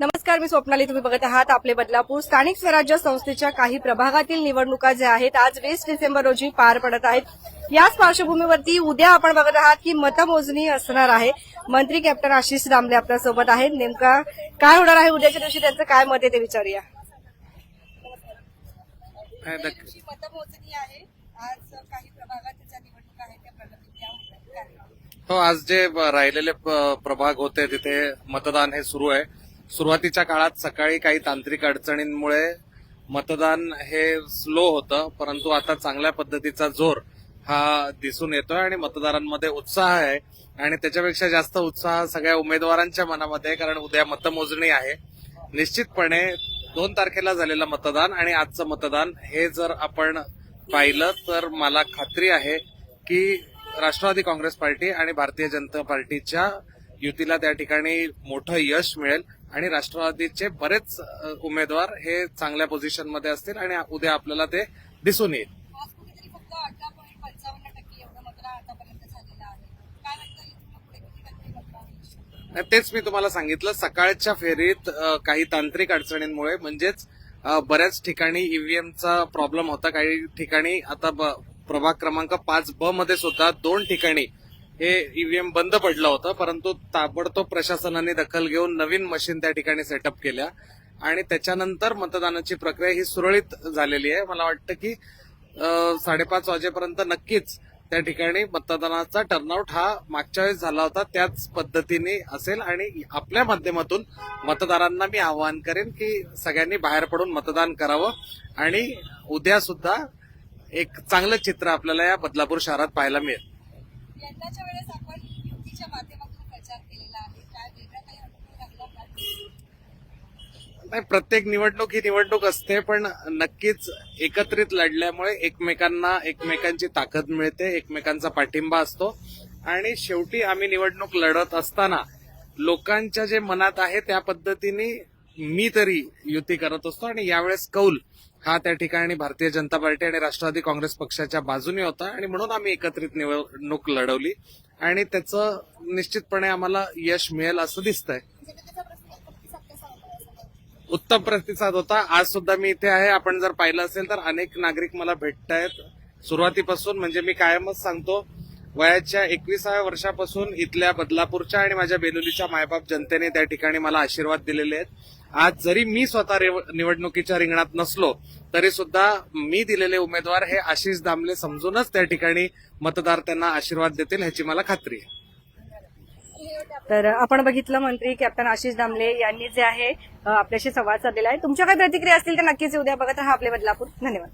नमस्कार मी स्वप्नाली. तुम्ही बघत आहात आपले बदलापूर. स्थानिक स्वराज्य संस्थेच्या काही प्रभागातील निवडणुका ज्या आहेत आज वीस डिसेंबर रोजी पार पडत आहेत. याच पार्श्वभूमीवरती उद्या आपण बघत आहात की मतमोजणी असणार आहे. मंत्री कॅप्टन आशिष दामले आपल्यासोबत आहेत. नेमका काय होणार आहे? उद्याच्या दिवशी त्यांचं काय मत आहे ते विचारूया. काय नक्की. जी मतमोजणी आहे आज काही प्रभागातील ज्या निवडणुका आहेत त्या प्रलंबित हो आज जे राहिलेले प्रभाग होते तिथे मतदान हे सुरू आहे. सुरुवातीच्या काळात सकाळी काही तांत्रिक अडचणींमुळे मतदान हे स्लो होतं परंतु आता चांगल्या पद्धतीचा जोर हा दिसून येतोय आणि मतदारांमध्ये उत्साह आहे. आणि त्याच्यापेक्षा जास्त उत्साह सगळ्या उमेदवारांच्या मनामध्ये आहे कारण उद्या मतमोजणी आहे. निश्चितपणे दोन तारखेला झालेलं मतदान आणि आजचं मतदान हे जर आपण पाहिलं तर मला खात्री आहे की राष्ट्रवादी काँग्रेस पार्टी आणि भारतीय जनता पार्टीच्या युतीला त्या ठिकाणी मोठं यश मिळेल. आणि राष्ट्रवादीचे बरेच उमेदवार हे चांगल्या पोझिशनमध्ये असतील आणि उद्या आपल्याला ते दिसून येईल. तेच मी तुम्हाला सांगितलं. सकाळच्या फेरीत काही तांत्रिक अडचणींमुळे म्हणजेच बऱ्याच ठिकाणी ईव्हीएमचा प्रॉब्लेम होता. काही ठिकाणी आता प्रभाग क्रमांक पाच ब मध्ये सुद्धा दोन ठिकाणी हे ईव्हीएम बंद पडलं होतं परंतु ताबडतोब प्रशासनाने दखल घेऊन नवीन मशीन त्या ठिकाणी सेटअप केल्या. आणि त्याच्यानंतर मतदानाची प्रक्रिया ही सुरळीत झालेली आहे. मला वाटतं की साडेपाच वाजेपर्यंत नक्कीच त्या ठिकाणी मतदानाचा टर्नआउट हा मागच्या वेळेस झाला होता. त्याच पद्धतीने असेल आणि आपल्या माध्यमातून मतदारांना मी आवाहन करेन की सगळ्यांनी बाहेर पडून मतदान करावं. आणि उद्या सुद्धा एक चांगलं चित्र आपल्याला या बदलापूर शहरात पाहायला मिळेल. यंदाच्या वेळेस आपण युतीच्या माध्यमातून प्रचार केलेला आहे. काय वेगळा काही अनुभव लागला नाही प्रत्येक निवडणूक ही निवडणूक असते पण नक्कीच एकत्रित लढल्यामुळे एकमेकांना एकमेकांची ताकद मिळते एकमेकांचा पाठिंबा असतो. आणि शेवटी आम्ही निवडणूक लढत असताना लोकांच्या जे मनात आहे त्या पद्धतीने मी तरी युती करत असतो आणि यावेळेस कौल हा त्या ठिकाणी भारतीय जनता पार्टी आणि राष्ट्रवादी काँग्रेस पक्षाच्या बाजूने होता आणि म्हणून आम्ही एकत्रित निवडणूक लढवली. आणि त्याचं निश्चितपणे आम्हाला यश मिळेल असं दिसतंय. उत्तम प्रतिसाद होता. आज सुद्धा मी इथे आहे. आपण जर पाहिलं असेल तर अनेक नागरिक मला भेटतायत. सुरुवातीपासून म्हणजे मी कायमच सांगतो वयाच्या एकविसाव्या वर्षापासून इथल्या बदलापूरच्या आणि माझ्या बेलुलीच्या मायबाप जनतेने त्या ठिकाणी मला आशीर्वाद दिलेले आहेत. आज जरी मी स्वतः निवडणुकीच्या रिंगणात नसलो तरी सुद्धा मी दिलेले उमेदवार हे आशिष दामले समजूनच त्या ठिकाणी मतदार त्यांना आशीर्वाद देतील ह्याची मला खात्री आहे. तर आपण बघितलं मंत्री कॅप्टन आशिष दामले यांनी जे आहे आपल्याशी संवाद साधलेला आहे. तुमच्या काही प्रतिक्रिया असतील तर नक्कीच उद्या बघत राहा आपले बदलापूर. धन्यवाद.